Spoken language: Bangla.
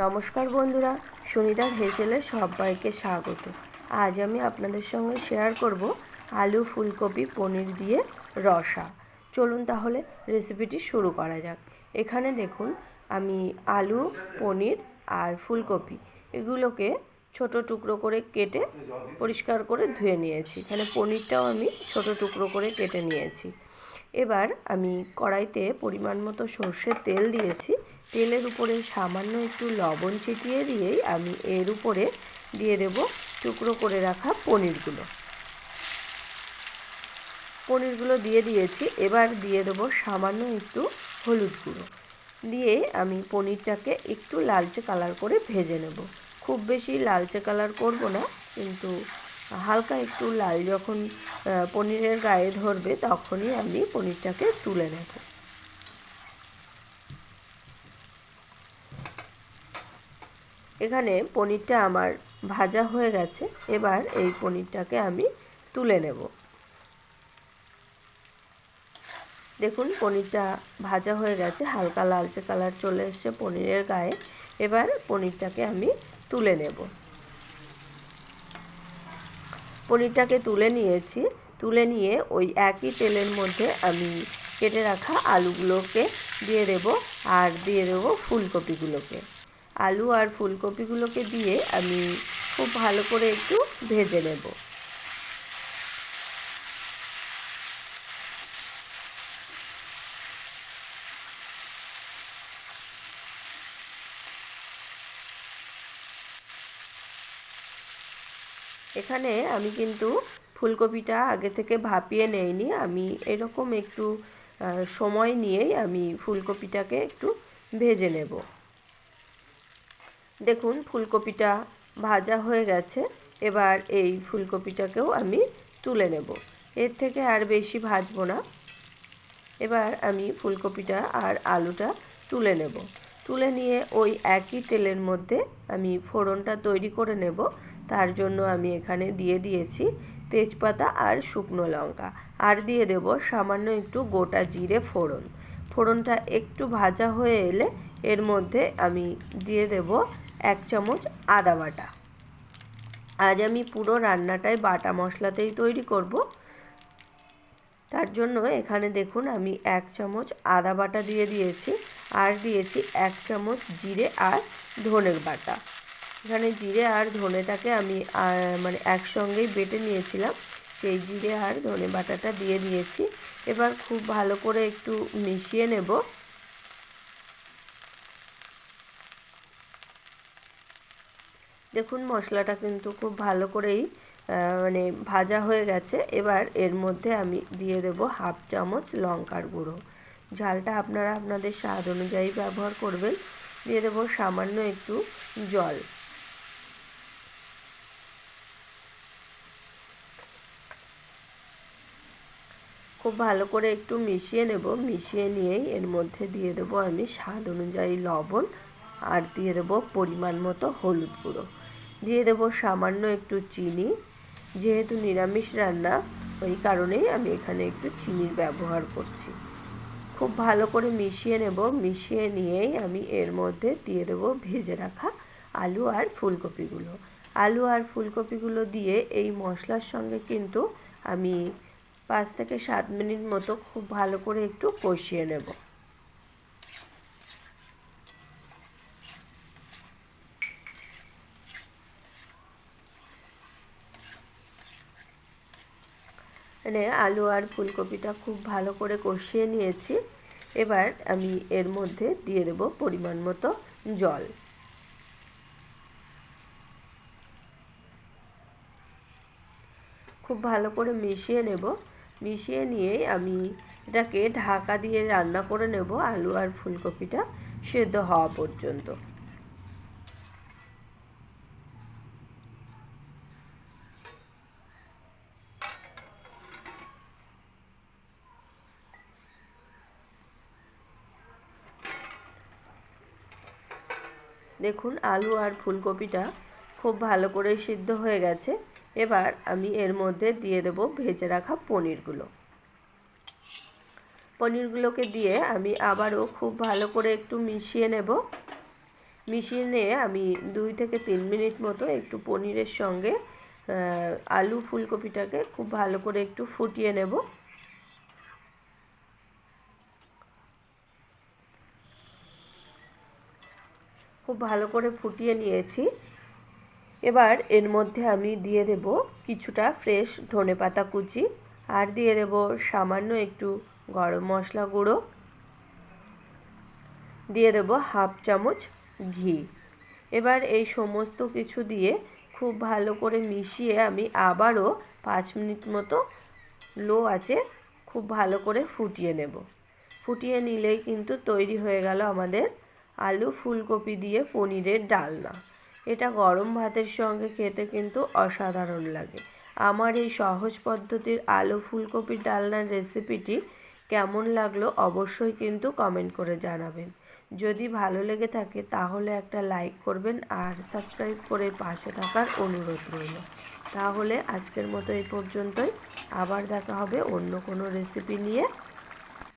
নমস্কার বন্ধুরা সুনিতার হেসেলে সবাইকে স্বাগত। আজ আমি আপনাদের সঙ্গে শেয়ার করব আলু ফুলকপি পনির দিয়ে রসা। চলুন তাহলে রেসিপিটি শুরু করা যাক। এখানে দেখুন, আমি আলু, পনির আর ফুলকপি। এগুলোকে ছোট টুকরো করে কেটে পরিষ্কার করে ধুয়ে নিয়েছি। এখানে পনিরটাও আমি ছোট টুকরো করে কেটে নিয়েছি। এবার আমি কড়াইতে পরিমাণ মতো সর্ষের তেল দিয়েছি। তেলের উপরে সামান্য একটু লবণ ছিটিয়ে দিয়েই আমি এর উপরে দিয়ে দেব টুকরো করে রাখা পনিরগুলো। পনিরগুলো দিয়ে দিয়েছি। এবার দিয়ে দেবো সামান্য একটু হলুদ গুঁড়ো। দিয়ে আমি পনিরটাকে একটু লালচে কালার করে ভেজে নেব। খুব বেশি লালচে কালার করব না, কিন্তু হালকা একটু লাল যখন পনিরের গায়ে ধরবে তখনই আমি পনিরটাকে তুলে নেব। এখানে পনিরটা আমার ভাজা হয়ে গেছে, এবার এই পনিরটাকে আমি তুলে নেব। দেখুন, পনিরটা ভাজা হয়ে গেছে, হালকা লালচে কালার চলে এসছে পনিরের গায়ে, এবার পনিরটাকে আমি তুলে নেব। পনিরটাকে তুলে নিয়েছি। তুলে নিয়ে ওই একই তেলের মধ্যে আমি কেটে রাখা আলুগুলোকে দিয়ে দেব আর দিয়ে দেবো ফুলকপিগুলোকে। আলু আর ফুলকপিগুলোকে দিয়ে আমি খুব ভালো করে একটু ভেজে নেব। এখানে আমি কিন্তু ফুলকপিটা আগে থেকে ভাপিয়ে নেইনি। আমি এরকম একটু সময় নিয়েই আমি ফুলকপিটাকে একটু ভেজে নেব। দেখুন, ফুলকপিটা ভাজা হয়ে গেছে। এবার এই ফুলকপিটাকেও আমি তুলে নেব। এর থেকে আর বেশি ভাজবো না। এবার আমি ফুলকপিটা আর আলুটা তুলে নেব। তুলে নিয়ে ওই একই তেলের মধ্যে আমি ফোড়নটা তৈরি করে নেব। তার জন্য আমি এখানে দিয়ে দিয়েছি তেজপাতা আর শুকনো লঙ্কা। আর দিয়ে দেব সামান্য একটু গোটা জিরে ফোড়ন। ফোড়নটা একটু ভাজা হয়ে এলে এর মধ্যে আমি দিয়ে দেব এক চামচ আদা বাটা। আজ আমি পুরো রান্নাটাই বাটা মশলাতেই তৈরি করব। তার জন্য এখানে দেখুন আমি এক চামচ আদা বাটা দিয়ে দিয়েছি। আর দিয়েছি এক চামচ জিরে আর ধনের বাটা। এখানে জিরে আর ধনেটাকে আমি মানে একসঙ্গেই বেটে নিয়েছিলাম। সেই জিরে আর ধনে বাটাটা দিয়ে দিয়েছি। এবার খুব ভালো করে একটু মিশিয়ে নেব। দেখুন, মশলাটা কিন্তু খুব ভালো করেই মানে ভাজা হয়ে গেছে। এবার এর মধ্যে আমি দিয়ে দেব হাফ চামচ লঙ্কার গুঁড়ো। ঝালটা আপনারা আপনাদের স্বাদ অনুযায়ী ব্যবহার করবেন। দিয়ে দেবো সামান্য একটু জল। খুব ভালো করে একটু মিশিয়ে নেব। মিশিয়ে নিয়েই এর মধ্যে দিয়ে দেবো আমি স্বাদ অনুযায়ী লবণ আর দিয়ে দেবো পরিমাণ মতো হলুদ গুঁড়ো। দিয়ে দেবো সামান্য একটু চিনি। যেহেতু নিরামিষ রান্না, ওই কারণেই আমি এখানে একটু চিনির ব্যবহার করছি। খুব ভালো করে মিশিয়ে নেব। মিশিয়ে নিয়েই আমি এর মধ্যে দিয়ে দেবো ভেজে রাখা আলু আর ফুলকপিগুলো। আলু আর ফুলকপিগুলো দিয়ে এই মশলার সঙ্গে কিন্তু আমি পাঁচ থেকে সাত মিনিট মতো খুব ভালো করে একটু কষিয়ে নেব। মানে আলু আর ফুলকপিটা খুব ভালো করে কষিয়ে নিয়েছি। এবার আমি এর মধ্যে দিয়ে দেব পরিমাণ মতো জল। খুব ভালো করে মিশিয়ে নেব। মিশিয়ে নিয়ে আমি এটাকে ঢাকা দিয়ে রান্না করে নেব আলু আর ফুলকপিটা সেদ্ধ হওয়া পর্যন্ত। দেখুন, আলু আর ফুলকপিটা খুব ভালো করে সিদ্ধ হয়ে গেছে। এবার আমি এর মধ্যে দিয়ে দেব ভেজে রাখা পনিরগুলো। পনিরগুলোকে দিয়ে আমি আবারও খুব ভালো করে একটু মিশিয়ে নেব। মিশিয়ে নিয়ে আমি দুই থেকে তিন মিনিট মতো একটু পনিরের সঙ্গে আলু ফুলকপিটাকে খুব ভালো করে একটু ফুটিয়ে নেব। খুব ভালো করে ফুটিয়ে নিয়েছি। এবার এর মধ্যে আমি দিয়ে দেব কিছুটা ফ্রেশ ধনেপাতা কুচি আর দিয়ে দেব সামান্য একটু গরম মশলা গুঁড়ো। দিয়ে দেব হাফ চামচ ঘি। এবার এই সমস্ত কিছু দিয়ে খুব ভালো করে মিশিয়ে আমি আবারও পাঁচ মিনিট মতো লো আছে খুব ভালো করে ফুটিয়ে নেব। ফুটিয়ে নিলেই কিন্তু তৈরি হয়ে গেল আমাদের আলু ফুলকপি দিয়ে পনিরের ডালনা। এটা গরম ভাতের সঙ্গে খেতে কিন্তু অসাধারণ লাগে। আমার এই সহজ পদ্ধতির আলু ফুলকপির ডালনার রেসিপিটি কেমন লাগল অবশ্যই কিন্তু কমেন্ট করে জানাবেন। যদি ভালো লেগে থাকে তাহলে একটা লাইক করবেন আর সাবস্ক্রাইব করে পাশে থাকার অনুরোধ রইল। তাহলে আজকের মতো এই পর্যন্তই। আবার দেখা হবে অন্য কোনো রেসিপি নিয়ে।